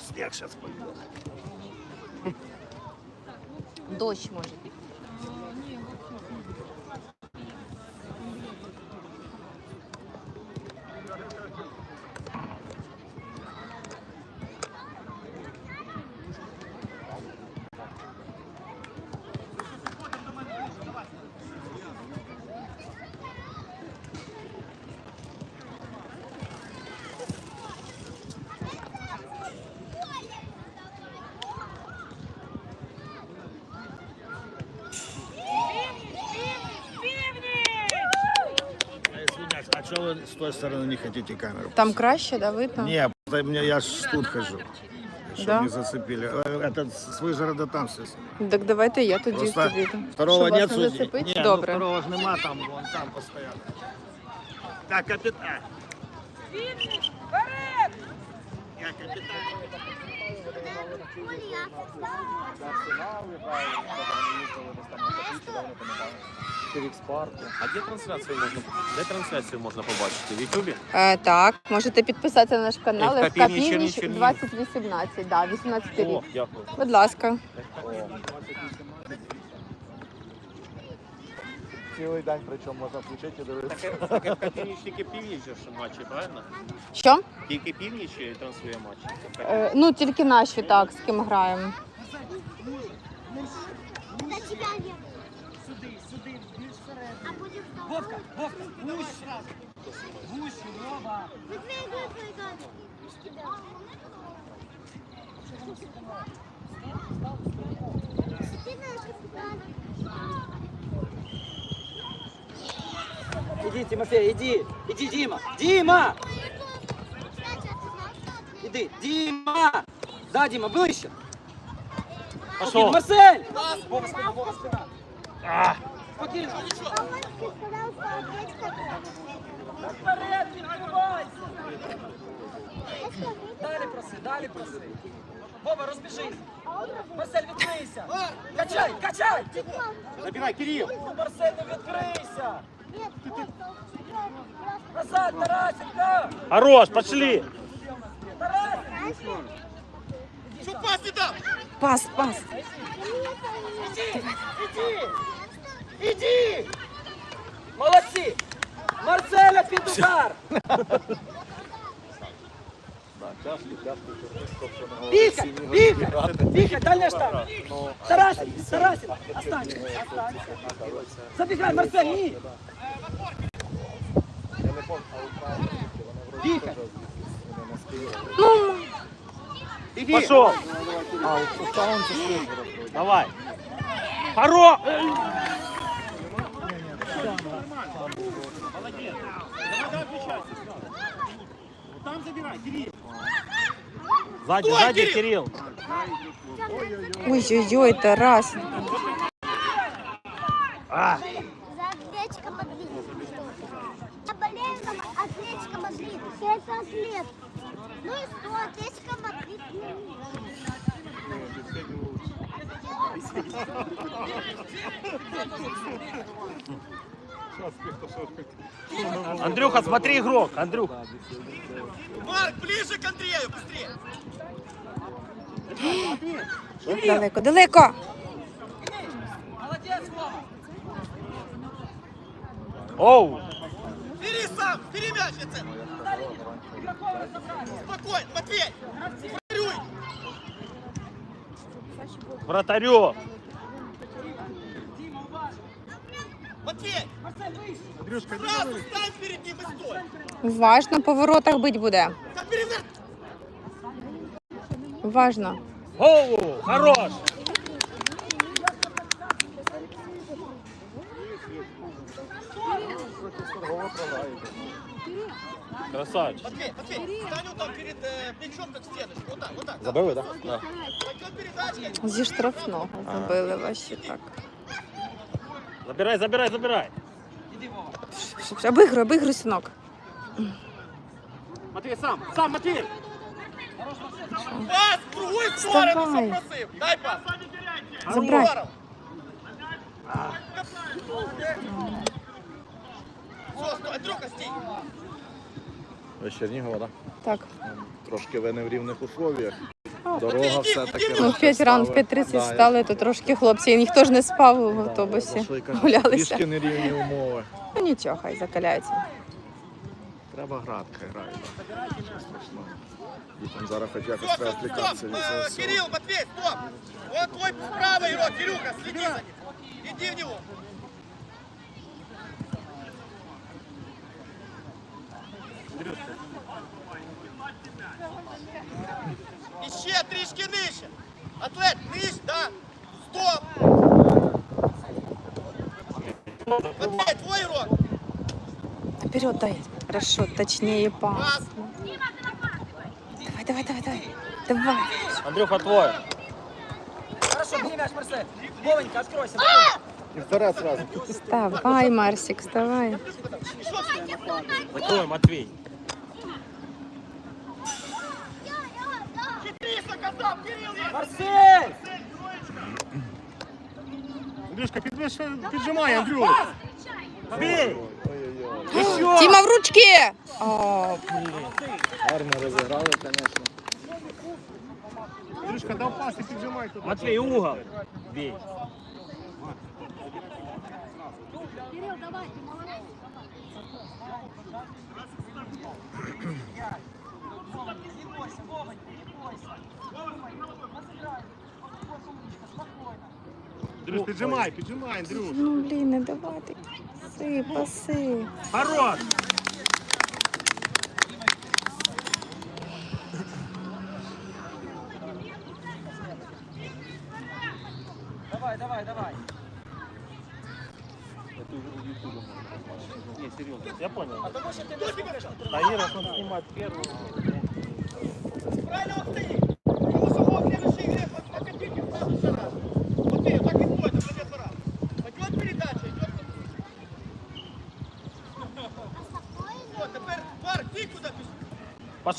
Снег сейчас пойдет. Дощ може піти. Извиняюсь, а что вы с той стороны не хотите камеру? Там краще, да, видно? Не, это мне, я ж тут хожу. Чтобы Да? не зацепили. Э, Это с Выжгорода там все. Так давайте я тоді Просто тобі. Второго Що, вас нет не судьи. зацепить? Не, ну, Добре. второго ж нема там, вон там постоянно. Так, капитан. Я. А де трансляцію можна, де трансляцію можна побачити? В Ютубі? Е, так, можете підписатися на наш канал Е, в Капівні, 2018, да, 18 рік. О, дякую. Будь ласка. Цілий день, причому можна включити і дивитися. Так, так, ФК Північ тільки північ же ж матчі, правильно? Що? Тільки північ транслює матчі. Е, ну, тільки наші, так, з ким граємо. Сюди, сюди, більш А будем Вовка, Вовка, гуще. Гуще, Вова. Быстрее, Иди, Тимофей, иди! Иди, Дима! Дима! Иди, Дима! Да, Дима, выше! Пошел! Марсель! Вова, спина, Вова, спина! Відкривайся! Далі проси, далі проси! Вова, розбіжись! Марсель, відкрийся! Качай, качай! Забирай, Кирил! Марсель, не відкрийся! Назад, Тарасенко! Хорош, пошли! Что Пас, пас. Иди! Иди! Иди! Молодцы! Марселя під удар! Бігай! Бігай! Бігай! Дальня штанга! Тарасин! Тарасин! Останься! Останься! Забігай, Марсель! Ні! Бігай! Пошел! Давай! Хорош! Сзади, сзади, Кирилл! Ой-ой-ой, Тарас. А, За Атлетико Мадрид. Я болею за Атлетико Мадрид. Я это атлет. Ну и что, Атлетико Мадрид. Андрюха, смотри игрок, Андрюха. Далеко, далеко. Молодець, Вова! Оу! Бери сам, бери мяч, это. Спокойно, Матвей. Вторюй. Вратарю! Матвей, сразу стань перед ним и стой. Уважно по воротах бить буде. Так перевер... Уважно. Голову! Хорош! Красавчик. Матвей, Матвей, стань вот там перед э, плечом, как стеночка. Вот так, вот так. Забили, так? Да. Пойдет передачка. Зі штрафного забили ваші так. Забирай, забирай, забирай. Обигруй, обигруй, синок. Матвей, сам, сам, Матвей! Пас в другую сторону Вставай. запросив. Дай пас. Забрай. Здорово. Все, стой, Андрюха, стій. Ви з Чернігова, так? Так. Трошки ви не в рівних условіях. Ну, Дорога все-таки. Ну, в 5 ран, в 5.30 встали, то трошки хлопці. І ніхто ж не спав в автобусі. Гулялися. Трішки нерівні умови. Ну нічого, хай закаляється. Треба грати, хай грають. Нічого страшного. Дітям зараз хоч якось Стоп, треба стоп, відвлікатися стоп! від Э, цього всього. Кирилл, Матвей, стоп! Вот твой справа игрок, Кирюха, следи за ним. Иди в него. Іще трішки нижче. Атлет, нижче, да. Стоп. Матвей, твой игрок. Вперед дай. Хорошо, точнее пас. Пас. Давай, давай, давай, давай. Давай. Андрюха, твой. Хорошо, бери мяч, Марсель. Вовенька, откройся. І вперед зразу. Вставай, Марсик, вставай. Твой, Матвій. Марсель! Андрюшка, піджимай, Андрюш. Бій! Тіма в ручки! О, Гарно розіграли, звісно. Андрюшка, дав пас і піджимай туди. Матвій, угол. Бій. Кирилл, давай, Андрюш, піджимай, піджимай, Андрюш. ну блін, не давати. Паси, паси. Хорош! Давай, давай, давай. Не, серйозно. Я понял. Потому что ты не смотришь. Да Ира, он снимает первую.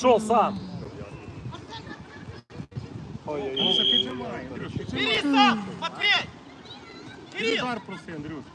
Пошел сам. Ой-ой-ой. Кирилл, сам, Матвей! Кирилл, Удар проси, Андрюш.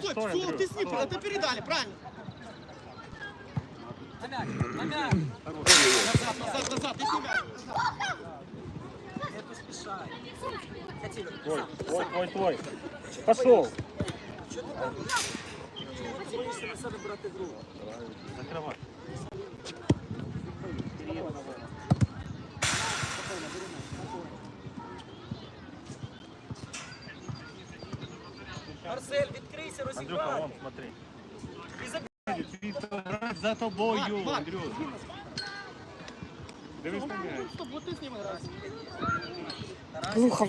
стой, стой, стой, стой, ты с ним, это передали, правильно. Намяк, намяк. Назад, назад, назад, и себя. Не поспешай. Твой, твой, твой, твой. Пошел. Чего ты боишься? Чего ты боишься, Насада, брат, игру? Закрывай. Арсель! Марсель, відкрийся, Андрюха, розіграй. вон, смотри. Грати за тобою, Марк, Марк. Андрюш. Дивись на м'яч. Стоп, вот ты с ним играешь. Глухо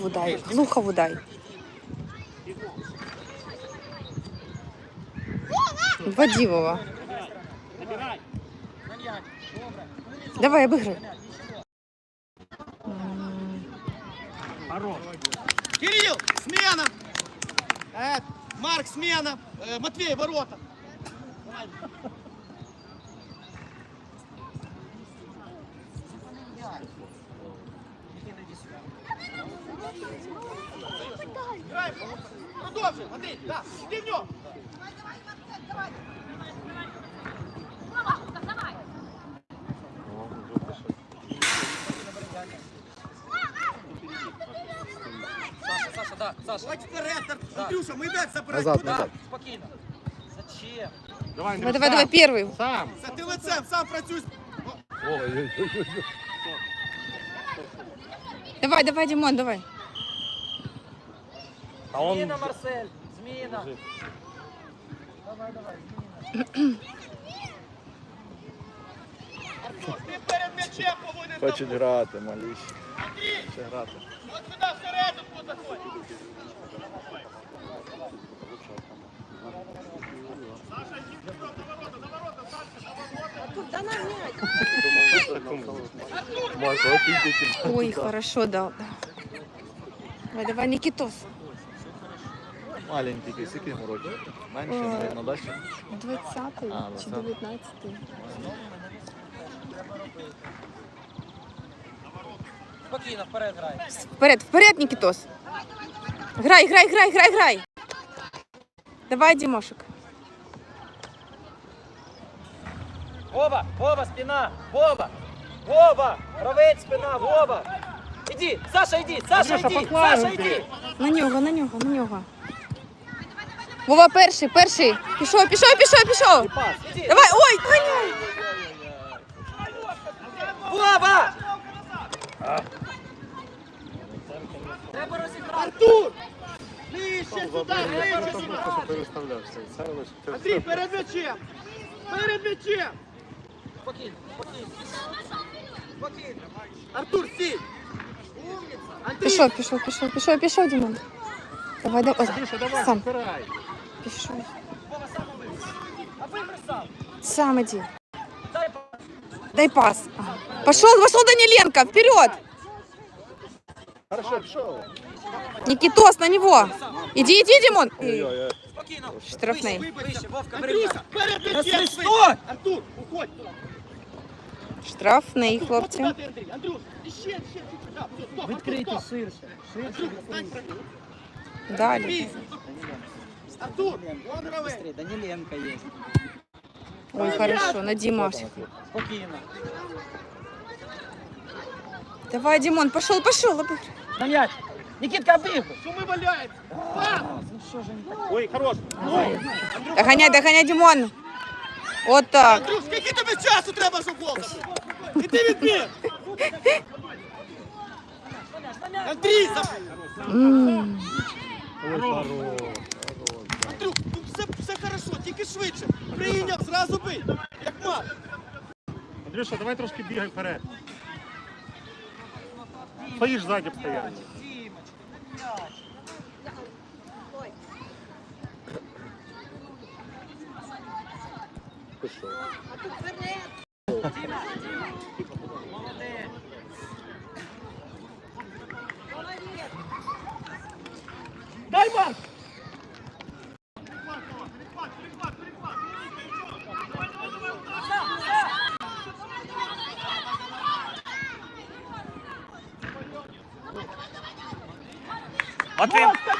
смена. Э, Матвей, ворота. Продолжи, Андрей, да, иди в нем. Давай, давай, давай, да, Саша. Давайте вперед, Андрюша, мы мяч забрать. Назад, Куда? назад. Спокійно. Зачем? Давай, Давай, Андрюш, давай, давай, сам, первый. Сам. За ты лицем, сам працюй. Давай, давай, Димон, давай. А он... Зміна, Марсель. Зміна. Давай, давай, зміна. Ти перед м'ячем повинен Хочуть грати, маліш. Ще грати. Ой, хорошо да. Давай, давай, Никитос. Маленький, скільки йому років? Менше, О. навіть, да, 20-й А, чи 20-й. 19-й. Спокійно, вперед грай. Вперед, вперед, Никитос. Грай, грай, грай, грай, грай. Давай, Димошек. Вова, Вова, спина, Вова, Вова, правець, спина, Вова. Іди, Саша, іди, Саша, іди, Саша, іди. На нього, на нього, на нього. Вова, перший, перший. Пішов, пішов, пішов, пішов. Іди. Давай, ой, ганяй. Вова! розіграти. Артур! Ближче сюди, ближче сюди! переставлявся. Це лише Андрій, перед м'ячем! Перед м'ячем! Спокійно, спокійно. Спокійно. Артур, стій! Андрій, Пішов, пішов, пішов, пішов, пішов, Дімон. Давай, давай. Сам. Пішов. Вова, сам вийди. А виграй сам. Сам иди. Дай пас. Дай пас. Ага. Пошел, пошел Даниленко, вперед. Хорошо, пішов. Никитос на него. Иди, иди, Димон. Ой-ой-ой. Спокійно. Штрафний. Вище, вище, Вовка, бери Андрюша, м'яч. перед Та м'ячем! стой! Артур, уходь! Штрафний, От хлопці. куди ти, Андрій? Андрюш, іще, ще, ще. Да, все, стоп, Відкрийте Артур, стоп. ширше. Ширше. Андрюха, стань правильно. Далі. Бійся. Артур, вон гравець. Быстрее, Даниленко є. Ой, хорошо, на Димаш. Спокійно. Давай, Димон, пошел, пошел. обыгрывай. На м'яч. Никитка, обігай. Суми валяється. Пас! Ой, хорош. Догоняй, догоняй, Димон. Вот так. Андрюш, скільки тобі часу треба, щоб гол забити? Іди відбір! Андрій, забий! М. Андрюх, ну все, все хорошо, тільки швидше. Прийняв, зразу бий. Як мав. Андрюша, давай трошки бігай вперед. Стоїш ззаді стояти. Пішов. Дай Марк! Один.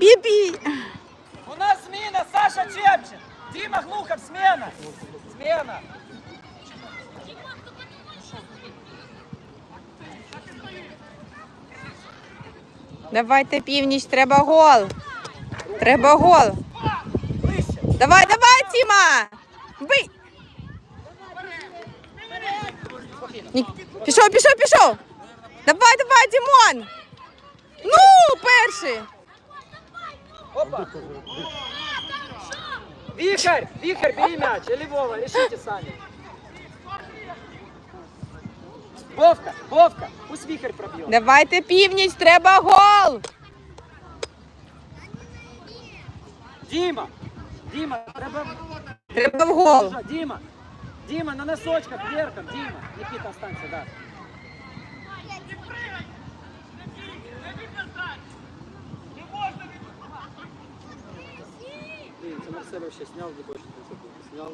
Бей. У нас зміна, Саша Чепчин. Дима Глухов, смена. Смена. Давайте, північ, треба гол. Треба гол. Давай, давай, Тіма. Бий. Пішов, пішов, пішов. Давай, давай, Дімон. Ну, перший. Опа. Вихрь, Вихрь, бери мяч. Или Вова, решите сами. Вовка, Вовка, пусть Вихрь пробьет. Давайте, північ, треба гол. Дима, Дима, треба... Треба в гол. Дима, Дима, на носочках, верхом, Дима. Никита, останься, да. Блин, это вообще снял, не больше не снял.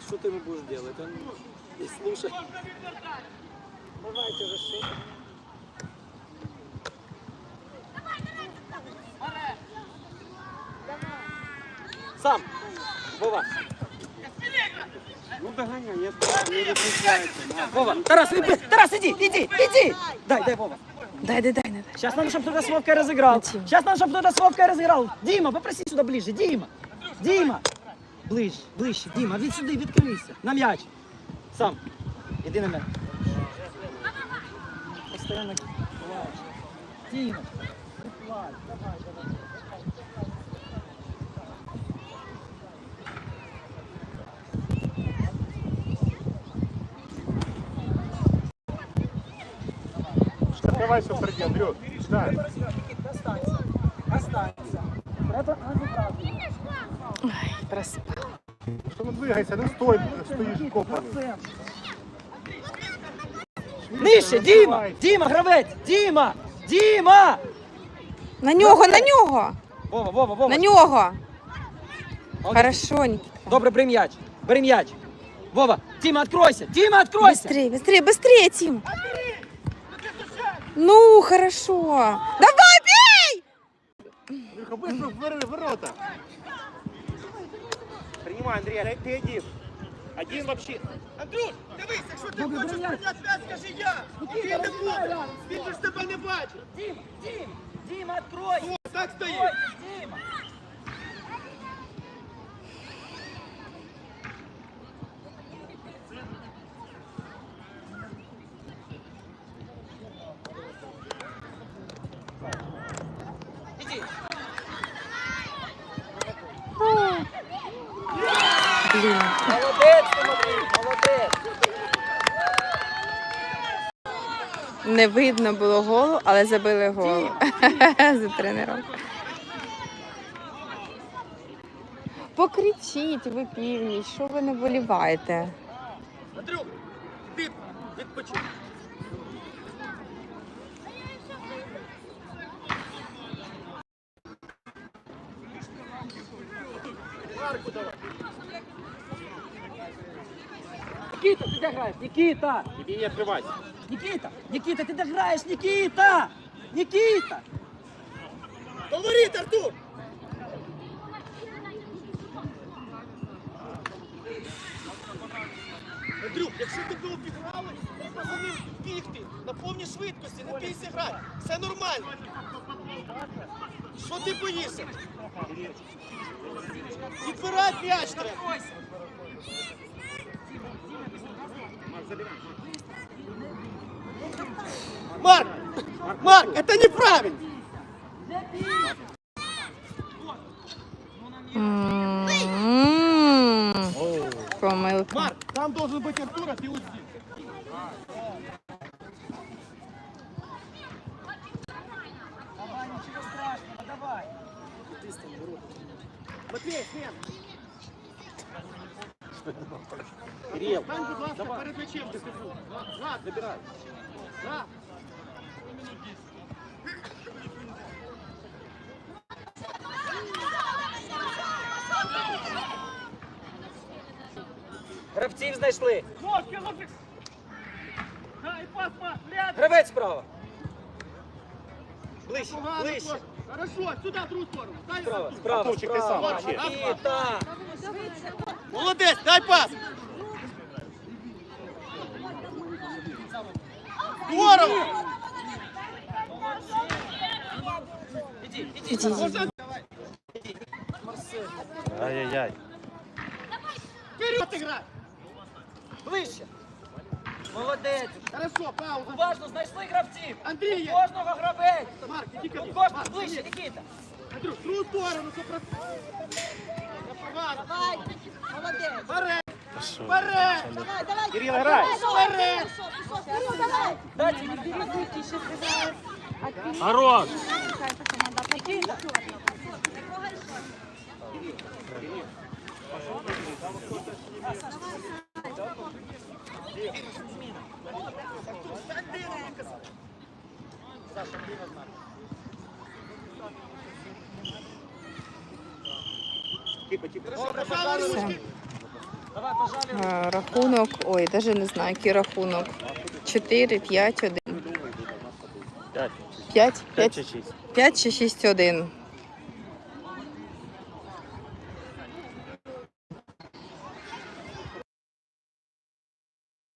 Что ты ему будешь делать? Он не слушай. Давайте что Сам. Вова. Ну догоняй, я не виключається. Вова. Тарас, Тарас, иди, иди, иди. Дай, дай, Вова. Дай, дай, дай, дай. Сейчас надо, чтобы кто-то с Вовкой разыграл. Тим. Сейчас надо, чтобы кто-то с Вовкой разыграл. Дима, попроси сюда ближе. Дима. Дима. Ближче, ближче. Дима, від сюди, відкрийся. На м'яч. Сам. Іди на м'яч. Постоянно плач. Дима. не плач. Давай, давай. Закривайся впереді, Андрюх. Дай. Останься. останеться. Треба газу Ай, проспав. Що не двигайся, не стой, стоїш копаний. Нижче, Діма! Діма, гравець! Діма! Діма! На нього, на нього! Вова, Вова, Вова. На нього! Молодець. Хорошо, Нікіта. Добре, бери м'яч. Бери м'яч. Вова, Діма, откройся! Діма, откройся! Быстрее, быстрее, быстрее, Тим! Ну, хорошо. Давай, бей! Ворота. Принимай, Андрей, ты один. Один вообще. Андрюш, дивись, якщо ти Добре, хочеш бери прийняти м'яч, скажи я. Ти не буде. Він же ж тебе не бачить. Дим, Дим, Дим, открой! О, так стоїть. Діма! Іди. Блін. Молодець, Тимофій, молодець. Не видно було голу, але забили гол за тренером. Покричіть ви північ, що ви не боліваєте? Андрюх, ти відпочинь. Нікіта, ти де граєш? Нікіта! Тебе не открывайся. Нікіта! Нікіта, ти де граєш? Нікіта! Нікіта! Говоріть, Артур! Андрюх, якщо обіграли, треба за бігти. На повній швидкості, не бійся грати. Все нормально. Що ти боїшся? Відбирай м'яч треба. Марк! Марк, это неправильно! Помилка. Марк, там должен быть Артур, а ты вот здесь. Давай, нічого страшного, давай. Матвей, смена. Кирилл, Стань, перед м'ячем дефізу. Влад, забирай. Гравців знайшли. Гравець справа. Ближче, ближче. Хорошо, сюда, в другую сторону. Справа, справа, справа. Нікіта! Молодець, дай пас. Здорово. Іди, іди. Іди, іди. Ай-яй-яй. вперед играть. Ближче. Молодець. Хорошо, пауза. Уважно, знайшли гравців. Андрій, є. кожного гравець. Марк, иди ко мне. кожного Марк, ближче. Нікіта. Андрюш, в другую сторону, сто процентов. Давай. Молодец. Вперед. Кирилл, играй. Вперед. сейчас мені. Хорош. Все. Давай, пожалуй. Е, Рахунок, ой, навіть не знаю, який рахунок. 4, 5, 1. Пять. 5? Пять 5, чи 6? 5 чи 6, 1.